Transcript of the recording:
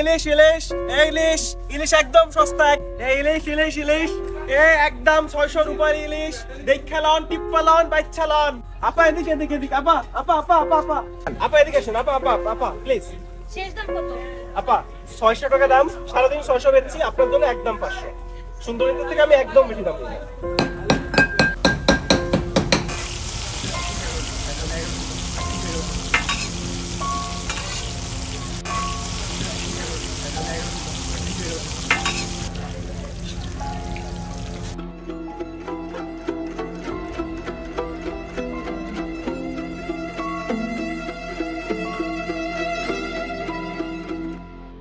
ইলিশ ইলিশ ইলিশ ইলিশ একদম সস্তা ইলিশ ইলিশ ইলিশ এ একদম ছয়শো রুপার ইলিশ। দেখা লন টিপ্পা লন বাচ্চা লন। আপা এদিকে এদিকে এদিকে আপা আপা আপা আপা আপা। আপা এদিকে আসুন আপা আপা আপা প্লিজ আপা ছয়শো টাকা দাম। সারাদিন ছয়শো বেচছি আপনার জন্য একদম পাঁচশো। সুন্দরীদের থেকে আমি একদম বেশি দাম Essa merda.